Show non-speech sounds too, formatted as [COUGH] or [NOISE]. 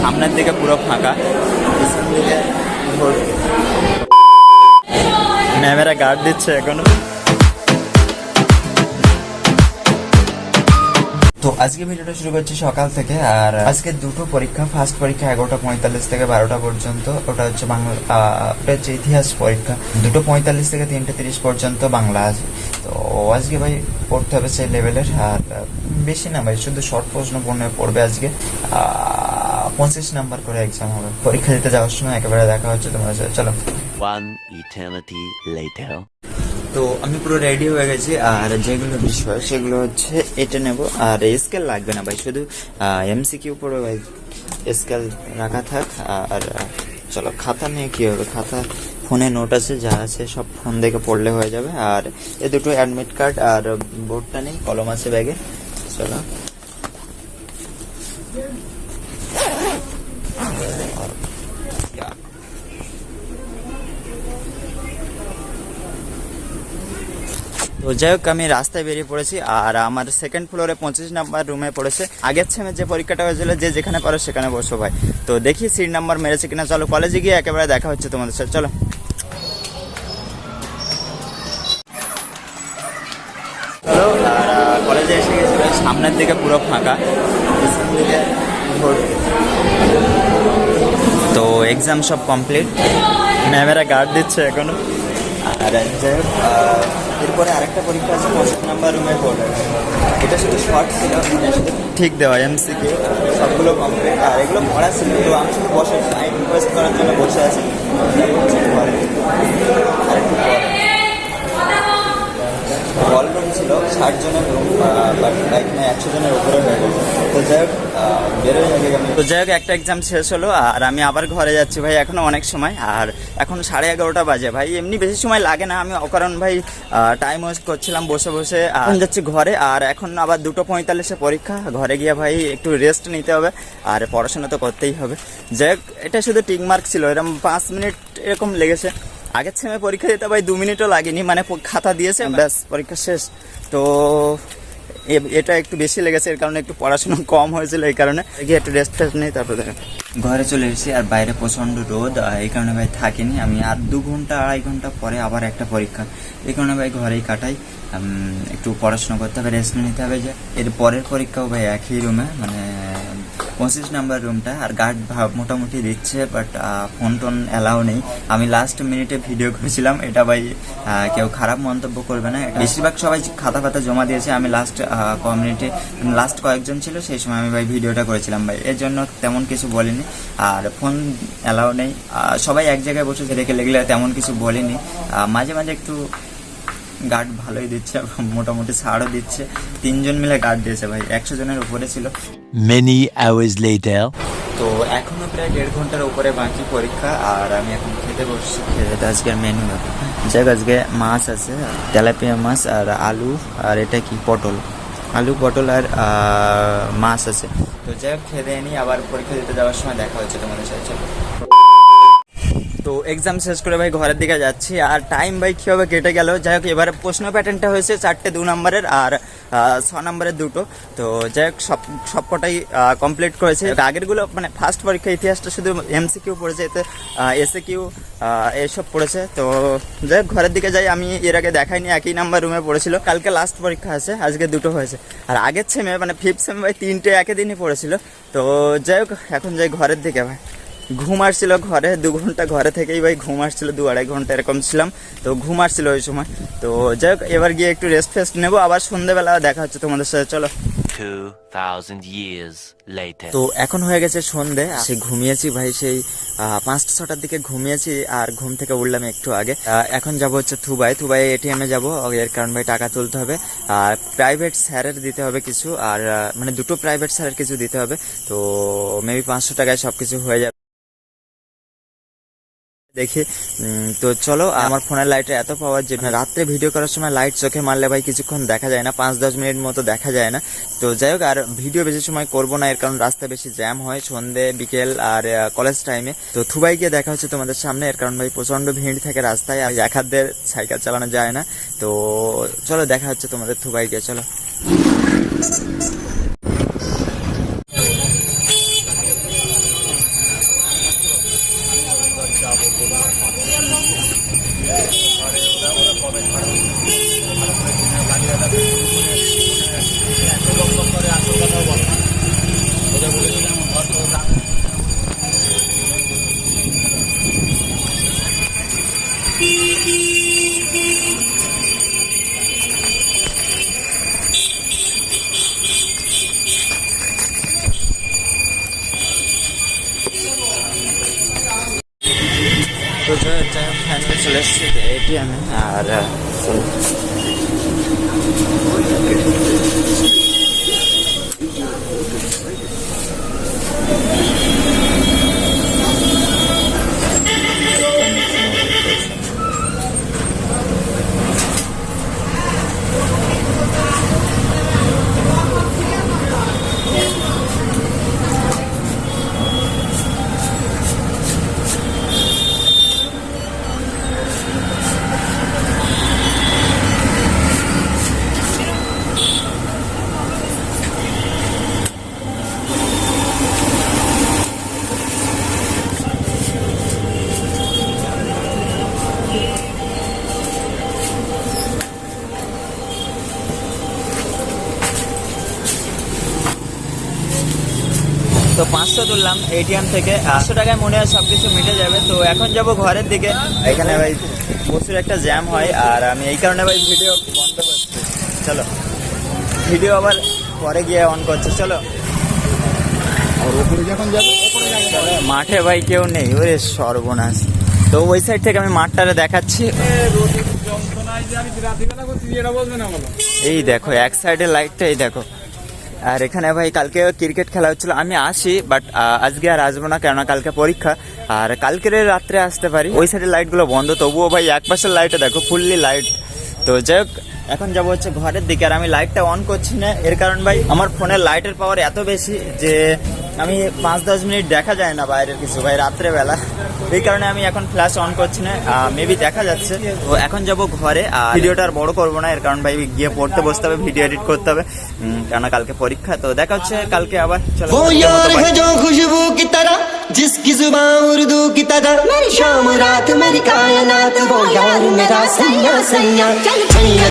সামনের দিকে পুরো ফাঁকা। ম্যামেরা গার্ড দিচ্ছে এখনও। তো আজকে ভিডিওটা শুরু করছি সকাল থেকে, আর আজকে দুটো পরীক্ষা। ফার্স্ট পরীক্ষা এগারোটা পঁয়তাল্লিশ থেকে বারোটা পর্যন্ত, ওটা হচ্ছে বাংলা ওটা হচ্ছে ইতিহাস পরীক্ষা। দুটো পঁয়তাল্লিশ থেকে তিনটে তিরিশ পর্যন্ত বাংলা আছে। তো আজকে ভাই পড়তে হবে সেই লেভেলের আর বেশি না ভাই, শুধু শর্ট প্রশ্ন পড়ে পড়বে আজকে। পঁচিশ নাম্বার করে এক্সাম হবে। পরীক্ষা দিতে যাওয়ার সময় একেবারে দেখা হচ্ছে তোমার সাথে চলো। Later. তো আমি পুরো রেডি হয়ে গেছি আর যেগুলো বিষয় সেগুলো হচ্ছে এটা নেব। আর স্কেল লাগবে না ভাই শুধু এমসিকিউ পড়ে ভাই স্কেল রাখা থাক আর চলো খাতা নিয়ে কি হবে? খাতা ফোনে নোট আছে যা আছে সব ফোন দেখে পড়লে হয়ে যাবে। আর এ দুটো অ্যাডমিট কার্ড আর বোর্ডটা নেই কলম আছে ব্যাগে। চলো। তো যাই হোক আমি রাস্তায় বেরিয়ে পড়েছি আর আমার সেকেন্ড ফ্লোরে পঁচিশ নাম্বার রুমে পড়েছে। আগের সেমে যে পরীক্ষাটা হয়েছিল, যে যেখানে পারো সেখানে বসো ভাই। তো দেখি সিট নাম্বার মেরেছে কিনা। চলো কলেজে গিয়ে একেবারে দেখা হচ্ছে তোমাদের সাথে। চলো। চলো, আর কলেজে এসে গেছি সামনের দিকে পুরো ফাঁকা। তো এক্সাম সব কমপ্লিট ম্যামেরা গার্ড দিচ্ছে এখনও। আর এরপরে আরেকটা পরীক্ষা আছে পঁচিশ নাম্বার রুমে পড়ে এটা শুধু শর্ট ছিল ঠিক দেওয়া এমসিকিউ সবগুলো কমপ্লিট আর এগুলো পড়া ছিল তো আমি শুধু বসে টাইম ওয়েস্ট করার জন্য বসে আছি। হল রুম ছিল, ষাট জনের রুম বাট লাইক না একশো জনের উপরে হয়ে গেছে। তো যাই হোক তো যাই হোক, একটা এক্সাম শেষ হলো, আর আমি আবার ঘরে যাচ্ছি ভাই, এখনও অনেক সময়, আর এখন সাড়ে এগারোটা বাজে ভাই, এমনি বেশি সময় লাগে না, আমি অকারণ ভাই টাইম ওয়েস্ট করছিলাম বসে বসে এখন যাচ্ছি ঘরে, আর এখন আবার দুটো পঁয়তাল্লিশে পরীক্ষা, ঘরে গিয়ে ভাই একটু রেস্ট নিতে হবে, আর পড়াশোনা তো করতেই হবে। যাই হোক, এটা শুধু টিক মার্ক ছিল এরকম পাঁচ মিনিট এরকম লেগেছে। আগের সেমে পরীক্ষা দিতে ভাই দু মিনিটও লাগেনি মানে খাতা দিয়েছে ব্যাস পরীক্ষা শেষ। তো এটা একটু বেশি লেগেছে এর কারণে একটু পড়াশোনা [LAUGHS] কম হয়েছিল এই কারণে। গিয়ে একটু রেস্ট ফেস্ট নেই তারপর দেখেন ঘরে চলে এসেছি আর বাইরে প্রচণ্ড রোদ এই কারণে ভাই থাকিনি। আমি আর দু ঘণ্টা আড়াই ঘণ্টা পরে আবার একটা পরীক্ষা। এই কারণে ভাই ঘরেই কাটাই। একটু পড়াশোনা করতে হবে রেস্ট নিতে হবে যে। এর পরের পরীক্ষাও ভাই একই রুমে মানে পঁচিশ নাম্বার রুমটা আর গার্ড মোটামুটি দিচ্ছে বাট ফোন টোন অ্যালাউ নেই। আমি লাস্ট মিনিটে ভিডিও করেছিলাম, এটা ভাই কেউ খারাপ মন্তব্য করবে না। বেশিরভাগ সবাই খাতা ফাতা জমা দিয়েছে, আমি লাস্ট ক মিনিটে লাস্ট কয়েকজন ছিল, সেই সময় আমি ভাই ভিডিওটা করেছিলাম ভাই। এর জন্য তেমন কিছু বলিনি, আর ফোন অ্যালাউ নেই। সবাই এক জায়গায় বসে রেখে লেগলে তেমন কিছু বলিনি। মাঝে মাঝে একটু গার্ড ভালোই দিচ্ছে, মোটামুটি ছাড়ও দিচ্ছে। তিনজন মিলে গার্ড দিয়েছে ভাই, একশো জনের উপরে ছিল। Many hours later. তো এখনও প্রায় দেড় ঘণ্টার উপরে বাকি পরীক্ষা, আর আমি এখন খেতে বসছি খেতে আজকে মেনু যাক আজকে মাছ আছে, তেলাপিয়া মাছ আর আলু, আর এটা কি, পটল আলু, পটল আর মাছ আছে তো যাই হোক নিই আবার পরীক্ষা দিতে যাওয়ার সময় দেখা হচ্ছে তোমাদের সাথে। তো এক্সাম শেষ করে ভাই ঘরের দিকে যাচ্ছি। আর টাইম ভাই কীভাবে কেটে গেল? যাই হোক, এবারে প্রশ্ন প্যাটার্নটা হয়েছে চারটে দু নম্বরের আর ছ নম্বরের দুটো। তো যাই হোক, সব সবকটাই কমপ্লিট করেছে। আগেরগুলো মানে ফার্স্ট পরীক্ষা ইতিহাসটা শুধু এমসিকিউ পড়েছে, এতে এসে কিউ এসব পড়েছে। তো যাই হোক, ঘরের দিকে যাই। আমি এর আগে দেখাইনি, একই নাম্বার রুমে পড়েছিল। কালকে লাস্ট পরীক্ষা আছে, আজকে দুটো হয়েছে। আর আগের সেমে মানে ফিফথ সেমে ভাই তিনটে একই দিনই পড়েছিল। তো যাই হোক, এখন যাই ঘরের দিকে ভাই। ঘুম আসছিল ঘরে দু ঘণ্টা ঘরে থেকেই ভাই ঘুম আসছিল দু আড়াই ঘণ্টা এরকম ছিলাম। তো ঘুম আসছিল ওই সময়। তো যাই হোক এবার গিয়ে একটু রেস্ট ফেস্ট নেব আবার সন্ধ্যেবেলা দেখা হচ্ছে তোমাদের সাথে চলো। 2000 years later. তো এখন হয়ে গেছে সন্ধে সে ঘুমিয়েছি ভাই সেই পাঁচটা ছটার দিকে ঘুমিয়েছি আর ঘুম থেকে উঠলাম একটু আগে। এখন যাব হচ্ছে থুবাই থুবাই এটিএম এ যাব এর কারণ ভাই টাকা তুলতে হবে। আর প্রাইভেট স্যারের দিতে হবে কিছু আর মানে দুটো প্রাইভেট স্যারের কিছু দিতে হবে। তো মেবি পাঁচশো টাকায় সব কিছু হয়ে যাবে। দেখি। তো চলো আমার ফোনের লাইটে এত পাওয়ার যে রাত্রে ভিডিও করার সময় লাইট চোখে মারলে ভাই কিছুক্ষণ দেখা যায় না পাঁচ দশ মিনিট মতো দেখা যায় না। তো যাই হোক আর ভিডিও বেশি সময় করব না এর কারণ রাস্তা বেশি জ্যাম হয় সন্ধে বিকেল আর কলেজ টাইমে তো থুবাই গিয়ে দেখা হচ্ছে তোমাদের সামনে এর কারণ ভাই প্রচণ্ড ভিড় থাকে রাস্তায় আর এক হাত সাইকেল চালানো যায় না। তো চলো দেখা হচ্ছে তোমাদের থুবাই গিয়ে চলো। তো ফাইনালি চলে এসেছি আমি আর তো পাঁচশো তুললাম এটিএম থেকে। আটশো টাকায় মনে হয় সব কিছু মিটে যাবে। তো এখন যাব ঘরের দিকে। এখানে ভাই প্রচুর একটা জ্যাম হয় আর আমি এই কারণে ভাই ভিডিও বন্ধ করছি। চলো। ভিডিও আবার পরে গিয়ে অন করছে চলো। চলো, মাঠে ভাই কেউ নেই ওরে সর্বনাশ। তো ওই সাইড থেকে আমি মাঠটারে দেখাচ্ছি। এই দেখো এক সাইডে লাইটটা এই দেখো। আর এখানে ভাই কালকে ক্রিকেট খেলা হচ্ছিল। আমি আসি বাট আজকে আর আসব না, কেননা কালকে পরীক্ষা। আর কালকের রাত্রে আসতে পারি। ওই সাইডের লাইটগুলো বন্ধ। তবুও ভাই এক পাশের লাইটে দেখো ফুললি লাইট তো যাই হোক, এখন যাব হচ্ছে ঘরের দিকে। আর আমি লাইটটা অন করছি না। এর কারণ ভাই, আমার ফোনের লাইটের পাওয়ার এত বেশি যে আমি পাঁচ দশ মিনিট দেখা যায় না বাইরের কিছু ভাই রাত্রেবেলা এই কারণে আমি এখন ফ্ল্যাশ অন করছি না মেবি দেখা যাচ্ছে তো এখন যাব ঘরে আর ভিডিওটা আর বড় করবো না এর কারণ ভাই গিয়ে পড়তে বসতে হবে ভিডিও এডিট করতে হবে উম, কেননা কালকে পরীক্ষা তো দেখা হচ্ছে কালকে আবার চলো वो यार है जो खुशबू की तरह जिसकी जुबान उर्दू की तरह मेरी शाम रात मेरी कायनात वो यार मेरा सैया सैया सैया